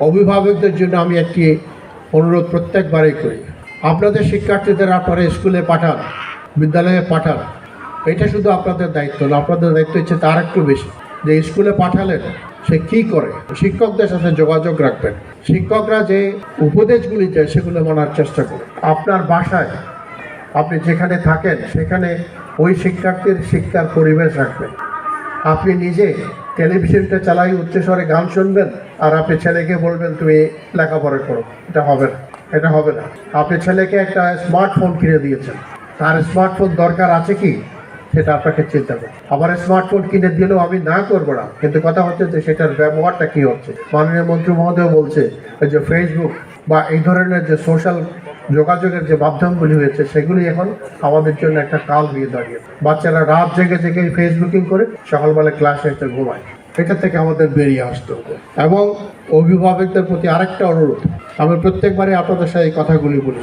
অভিভাবকদের জন্য আমি একটি অনুরোধ প্রত্যেকবারই করি। আপনাদের শিক্ষার্থীদের আপনারা স্কুলে পাঠান, বিদ্যালয়ে পাঠান। এটা শুধু আপনাদের দায়িত্ব না, আপনাদের দায়িত্ব হচ্ছে তার একটু বেশি। যে স্কুলে পাঠালেন, সে কি করে? শিক্ষকদের সাথে যোগাযোগ রাখবেন। শিক্ষকরা যে উপদেশগুলি দেয়, সেগুলো মানার চেষ্টা করুন। আপনার বাসায় আপনি যেখানে থাকেন, সেখানে ওই শিক্ষার্থীর শিক্ষার পরিবেশ রাখবেন। আপনি নিজে টেলিভিশনটা চালাই উচ্চস্বরে গান শুনবেন, আর আপনি ছেলেকে বলবেন, তুমি লেখাপড়া করো। এটা হবে না, এটা হবে না। আপনি ছেলেকে একটা স্মার্টফোন কিনে দিয়েছেন। তার স্মার্টফোন দরকার আছে কি? সেটা আপনাকে চিন্তা করুন আবার স্মার্টফোন কিনে দিলেও আমি না করব না। কিন্তু কথা হচ্ছে যে, সেটার ব্যবহারটা কি হচ্ছে? মাননীয় মন্ত্রী মহোদয় বলছে যে ফেসবুক বা এই ধরনের যে সোশ্যাল যোগাযোগের যে মাধ্যমগুলি হয়েছে সেগুলি এখন আমাদের জন্য একটা কাল দিয়ে দাঁড়িয়ে বাচ্চারা রাত জেগে জেগে ফেসবুকিং করে সকালবেলা ক্লাসে এসে ঘুমায়। এটা থেকে আমাদের বেরিয়ে আসতে হবে। এবং অভিভাবকদের প্রতি আরেকটা অনুরোধ। আমি প্রত্যেকবারে আপনাদের সাথে এই কথাগুলি বলি।